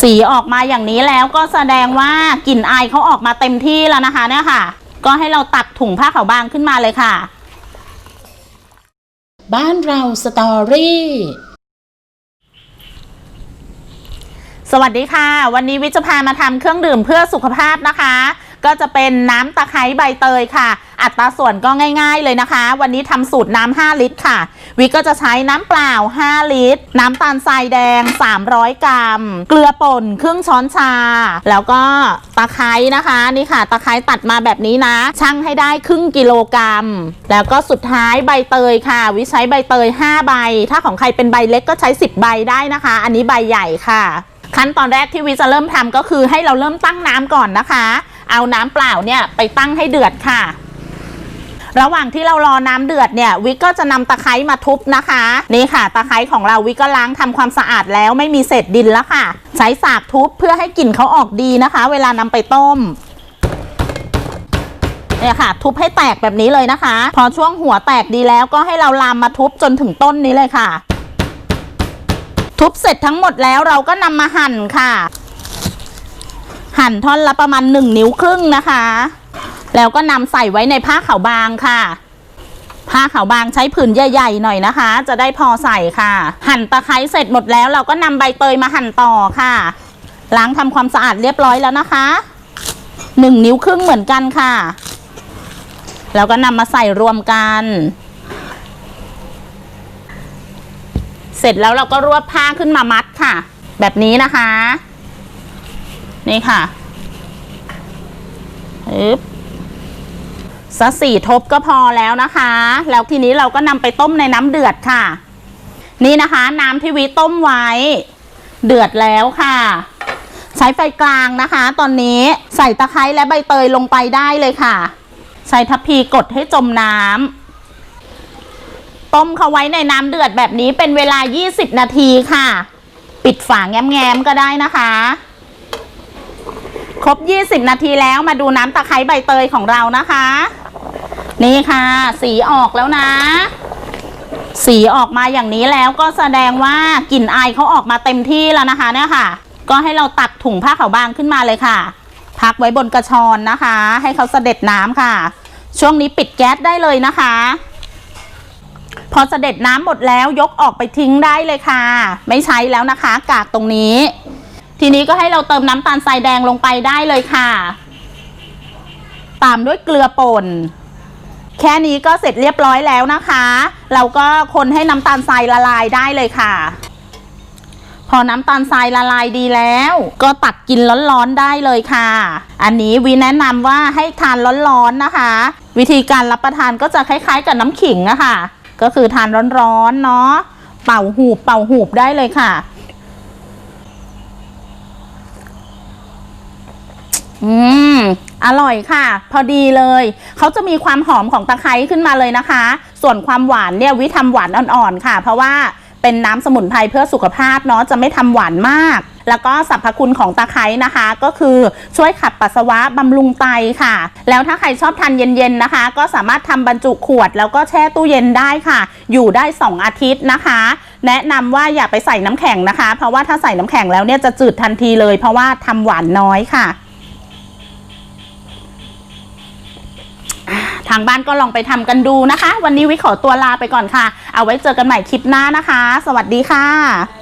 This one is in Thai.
สีออกมาอย่างนี้แล้วก็แสดงว่ากลิ่นอายเขาออกมาเต็มที่แล้วนะคะเนี่ยค่ะ ก็ให้เราตักถุงผ้าขาวบางขึ้นมาเลยค่ะ บ้านเราสตอรี่สวัสดีค่ะ วันนี้วิทย์จะพามาทำเครื่องดื่มเพื่อสุขภาพนะคะ ก็จะเป็นน้ำตะไคร้ใบเตยค่ะ อัตราส่วนก็ง่าย ๆเลยนะคะ วันนี้ทำสูตรน้ำ5ลิตรค่ะ วิก็จะใช้น้ำเปล่า 5 ลิตร น้ำตาลทรายแดง 300 กรัม เกลือป่นครึ่งช้อนชา แล้วก็ตะไคร้นะคะนี่ค่ะ ตะไคร้ตัดมาแบบนี้นะ ชั่งให้ได้ครึ่งกิโลกรัม แล้วก็สุดท้ายใบเตยค่ะ วิใช้ใบเตย 5 ใบ ถ้าของใครเป็นใบเล็กก็ใช้ 10 ใบได้นะคะ อันนี้ใบใหญ่ค่ะขั้นตอนแรกที่วิจะเริ่มทำก็คือให้เราเริ่มตั้งน้ำก่อนนะคะ เอาน้ำเปล่าเนี่ยไปตั้งให้เดือดค่ะ ระหว่างที่เรารอน้ำเดือดเนี่ยวิกก็จะนำตะไคร้มาทุบนะคะ นี่ค่ะ ตะไคร้ของเราวิกก็ล้างทำความสะอาดแล้วไม่มีเศษดินแล้วค่ะ ใช้สากทุบเพื่อให้กลิ่นเขาออกดีนะคะ เวลานำไปต้มเนี่ยค่ะ ทุบให้แตกแบบนี้เลยนะคะ พอช่วงหัวแตกดีแล้วก็ให้เราลามมาทุบจนถึงต้นนี้เลยค่ะ ทุบเสร็จทั้งหมดแล้วเราก็นำมาหั่นค่ะ หั่นท่อนละประมาณหนึ่งนิ้วครึ่งนะคะ แล้วก็นำใส่ไว้ในผ้าขาวบางค่ะ ผ้าขาวบางใช้ผืนใหญ่ๆหน่อยนะคะ จะได้พอใส่ค่ะ หั่นตะไคร้เสร็จหมดแล้ว เราก็นำใบเตยมาหั่นต่อค่ะ ล้างทำความสะอาดเรียบร้อยแล้วนะคะหนึ่งนิ้วครึ่งเหมือนกันค่ะ แล้วก็นำมาใส่รวมกัน เสร็จแล้วเราก็รวบผ้าขึ้นมามัดค่ะ แบบนี้นะคะ นี่ค่ะอึ๊บ สักสี่ทบก็พอแล้วนะคะ แล้วทีนี้เราก็นำไปต้มในน้ำเดือดค่ะ นี่นะคะน้ำที่วิต้มไว้ เดือดแล้วค่ะ ใช้ไฟกลางนะคะ ตอนนี้ใส่ตะไคร้และใบเตยลงไปได้เลยค่ะใช้ทัพพีกดให้จมน้ำต้มเขาไว้ในน้ำเดือดแบบนี้เป็นเวลา 20 นาทีค่ะ ปิดฝาแง้มๆก็ได้นะคะครบ 20 นาทีแล้วมาดูน้ำตะไคร้ใบเตยของเรานะคะ นี่ค่ะ สีออกแล้วนะ สีออกมาอย่างนี้แล้วก็แสดงว่ากลิ่นอายเขาออกมาเต็มที่แล้วนะคะเนี่ยค่ะ ก็ให้เราตักถุงผ้าขาวบางขึ้นมาเลยค่ะ พักไว้บนกระชอนนะคะ ให้เขาเสด็จน้ำค่ะ ช่วงนี้ปิดแก๊สได้เลยนะคะ พอเสด็จน้ำหมดแล้วยกออกไปทิ้งได้เลยค่ะ ไม่ใช้แล้วนะคะ กากตรงนี้ ทีนี้ก็ให้เราเติมน้ำตาลทรายแดงลงไปได้เลยค่ะ ตามด้วยเกลือป่น แค่นี้ก็เสร็จเรียบร้อยแล้วนะคะ เราก็คนให้น้ำตาลทรายละลายได้เลยค่ะ พอน้ำตาลทรายละลายดีแล้ว ก็ตักกินร้อนๆได้เลยค่ะ อันนี้วีแนะนำว่าให้ทานร้อนๆนะคะ วิธีการรับประทานก็จะคล้ายๆกับน้ำขิงอะค่ะ ก็คือทานร้อนๆเนาะเป่าหูบเป่าหูบได้เลยค่ะ อืม อร่อยค่ะ พอดีเลย เขาจะมีความหอมของตะไคร้ขึ้นมาเลยนะคะ ส่วนความหวานเนี่ยวิทำหวานอ่อนๆค่ะ เพราะว่าเป็นน้ำสมุนไพรเพื่อสุขภาพเนาะจะไม่ทำหวานมาก แล้วก็สรรพคุณของตะไคร้นะคะ ก็คือช่วยขับปัสสาวะบำรุงไตค่ะ แล้วถ้าใครชอบทานเย็นๆนะคะ ก็สามารถทำบรรจุขวด แล้วก็แช่ตู้เย็นได้ค่ะ อยู่ได้ 2 อาทิตย์นะคะ แนะนำว่าอย่าไปใส่น้ำแข็งนะคะ เพราะว่าถ้าใส่น้ำแข็งแล้วเนี่ยจะจืดทันทีเลย เพราะว่าทำหวานน้อยค่ะ ทางบ้านก็ลองไปทำกันดูนะคะ วันนี้วิขอตัวลาไปก่อนค่ะ เอาไว้เจอกันใหม่คลิปหน้านะคะ สวัสดีค่ะ